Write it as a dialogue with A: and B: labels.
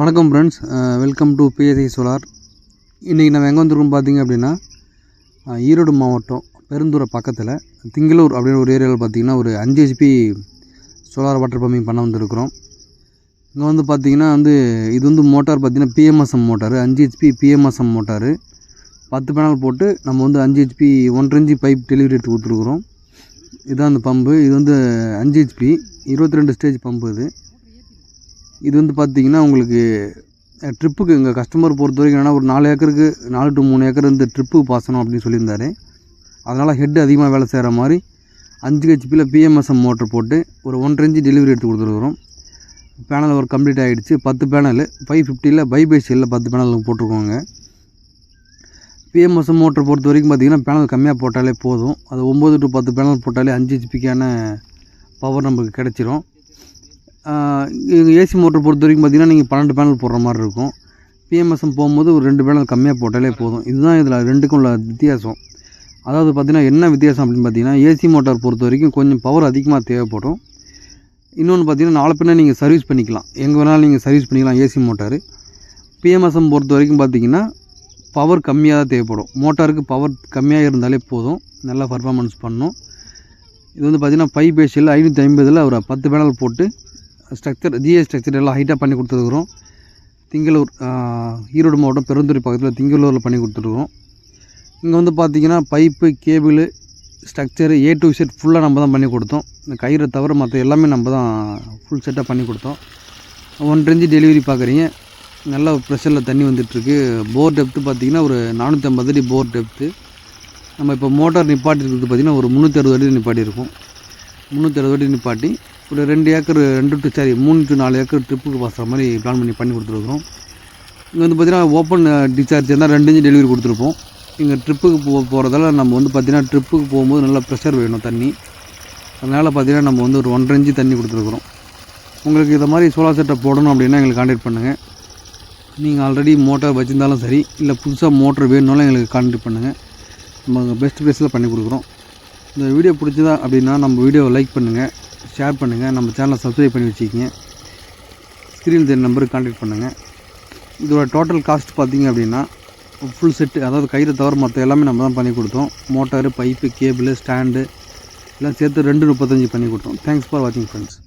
A: வணக்கம் friends welcome to PSI solar இன்றைக்கி நம்ம எங்கே வந்திருக்கோம் பார்த்தீங்க அப்படின்னா ஈரோடு மாவட்டம் பெருந்தூரை பக்கத்தில் திங்களூர் அப்படின்னு ஒரு ஏரியாவில் பார்த்தீங்கன்னா ஒரு அஞ்சு ஹெச்பி சோலார் வாட்டர் பம்பிங் பண்ண வந்திருக்கிறோம். இங்கே வந்து பார்த்தீங்கன்னா வந்து இது வந்து மோட்டார் பார்த்தீங்கன்னா பிஎம்எஸ்எம் மோட்டார் அஞ்சு ஹெச்பி பிஎம்எஸ்எம் மோட்டார். பத்து பேனல் போட்டு நம்ம வந்து அஞ்சு ஹெச்பி ஒன்றரை இன்ச்சு பைப் டெலிவரி எடுத்து கொடுத்துருக்குறோம். இதுதான் அந்த பம்பு இது வந்து அஞ்சு ஹெச்பி இருபத்தி ரெண்டு ஸ்டேஜ் பம்பு இது. இது வந்து பார்த்தீங்கன்னா உங்களுக்கு ட்ரிப்புக்கு எங்கள் கஸ்டமர் பொறுத்த வரைக்கும் என்னன்னா ஒரு நாலு ஏக்கருக்கு நாலு டு மூணு ஏக்கர் வந்து ட்ரிப்புக்கு பாசனம் அப்படின்னு சொல்லியிருந்தாரு. அதனால் ஹெட் அதிகமாக வேலை செய்கிற மாதிரி அஞ்சு ஹெச்பியில் பிஎம்எஸ்எம் மோட்டர் போட்டு ஒரு ஒன்றரை இன்ச்சு டெலிவரி எடுத்து கொடுத்துருக்குறோம். பேனல் ஒர்க் கம்ப்ளீட் ஆகிடுச்சு பத்து பேனல் ஃபைவ் ஃபிஃப்டியில் பைபேசியில் பத்து பேனல் போட்டிருக்கோங்க. பிஎம்எஸ்எம் மோட்டர் பொறுத்த வரைக்கும் பார்த்தீங்கன்னா பேனல் கம்மியாக போட்டாலே போதும். அது ஒம்பது டு பத்து பேனல் போட்டாலே அஞ்சு ஹெச்பிக்கான பவர் நமக்கு கிடச்சிரும். ஏசி மோட்டர் பொறுத்த வரைக்கும் பார்த்தீங்கன்னா நீங்கள் பன்னெண்டு பேனல் போடுற மாதிரி இருக்கும். பிஎம்எஸ்எம் போகும்போது ஒரு ரெண்டு பேனல் கம்மியாக போட்டாலே போதும். இதுதான் இதில் ரெண்டுக்கும் உள்ள வித்தியாசம். அதாவது பார்த்தீங்கன்னா என்ன வித்தியாசம் அப்படின்னு பார்த்தீங்கன்னா ஏசி மோட்டார் பொறுத்த வரைக்கும் கொஞ்சம் பவர் அதிகமாக தேவைப்படும். இன்னொன்று பார்த்தீங்கன்னா நாலு பின்ன நீங்கள் சர்வீஸ் பண்ணிக்கலாம். எங்கே வேணாலும் நீங்கள் சர்வீஸ் பண்ணிக்கலாம் ஏசி மோட்டார் பிஎம்எஸ்எம் பொறுத்த வரைக்கும் பார்த்தீங்கன்னா பவர் கம்மியாக தான் தேவைப்படும். மோட்டாருக்கு பவர் கம்மியாக இருந்தாலே போதும். நல்லா பர்ஃபார்மன்ஸ் பண்ணும். இது வந்து பார்த்தீங்கன்னா ஃபைவ் பேஷியில் ஐநூற்றி ஐம்பதில் ஒரு பத்து பேனல் போட்டு ஸ்ட்ரக்சர் ஜிஎஸ் ஸ்ட்ரக்சர் எல்லாம் ஹைட்டாக பண்ணி கொடுத்துருக்குறோம். திங்களூர் ஈரோடு மாவட்டம் பெருந்துறை பக்கத்தில் திங்களூரில் பண்ணி கொடுத்துருக்குறோம். இங்கே வந்து பார்த்தீங்கன்னா pipe cable structure A to set ஃபுல்லாக நம்ம தான் பண்ணி கொடுத்தோம். இந்த கயிறை தவிர மற்ற எல்லாமே நம்ம தான் ஃபுல் செட்டாக பண்ணி கொடுத்தோம். ஒன்றரைஞ்சி டெலிவரி பார்க்குறீங்க நல்ல ப்ரெஷரில் தண்ணி வந்துட்டுருக்கு. போர் டெப்த்து பார்த்தீங்கன்னா ஒரு நானூற்றி ஐம்பது அடி போர் டெப்த்து நம்ம இப்போ மோட்டார் நிப்பாட்டி இருக்கிறது பார்த்தீங்கன்னா ஒரு முந்நூற்றி அறுபது அடி நிப்பாட்டி இருக்கும் முந்நூற்றி அறுபது அடி நிப்பாட்டி ஒரு ரெண்டு ஏக்கர் ரெண்டு டு சாரி மூணு டு நாலு ஏக்கர் ட்ரிப்புக்கு பாசுகிற மாதிரி பிளான் பண்ணி பண்ணி கொடுத்துருக்குறோம். இங்கே வந்து பார்த்திங்கன்னா ஓப்பன் டிஸ்சார்ஜ் இருந்தால் ரெண்டு இன்ச்சு டெலிவரி கொடுத்துருப்போம். இங்கே ட்ரிப்புக்கு போ போகிறதால நம்ம வந்து பார்த்திங்கன்னா ட்ரிப்புக்கு போகும்போது நல்லா ப்ரெஷர் வேணும் தண்ணி. அதனால் பார்த்தீங்கன்னா நம்ம வந்து ஒரு ஒன்றரை இன்ச்சு தண்ணி கொடுத்துருக்குறோம். உங்களுக்கு இதை மாதிரி சோலார் செட்டப் போடணும் அப்படின்னா எங்களுக்கு கான்டாக்ட் பண்ணுங்கள் நீங்கள் ஆல்ரெடி மோட்டார் வச்சுருந்தாலும் சரி இல்லை புதுசாக மோட்டர் வேணும்னாலும் எங்களுக்கு கான்டாக்ட் பண்ணுங்கள் நம்ம பெஸ்ட் ப்ரைஸில் பண்ணி கொடுக்குறோம். இந்த வீடியோ பிடிச்சதா அப்படின்னா நம்ம வீடியோவை லைக் பண்ணுங்கள் ஷேர் பண்ணுங்கள் நம்ம சேனலை சப்ஸ்கிரைப் பண்ணி வச்சுக்கிங்க. ஸ்க்ரீன் தெரிய நம்பருக்கு கான்டாக்ட் பண்ணுங்கள் இதோட டோட்டல் காஸ்ட் பார்த்திங்க அப்படின்னா ஃபுல் செட்டு அதாவது கயிறு தவிர மற்ற எல்லாமே நம்ம தான் பண்ணி கொடுத்தோம். மோட்டாரு பைப்பு கேபிள் ஸ்டாண்டு எல்லாம் சேர்த்து ரெண்டு முப்பத்தஞ்சு பண்ணி கொடுத்தோம். தேங்க்ஸ் ஃபார் வாட்சிங் ஃப்ரெண்ட்ஸ்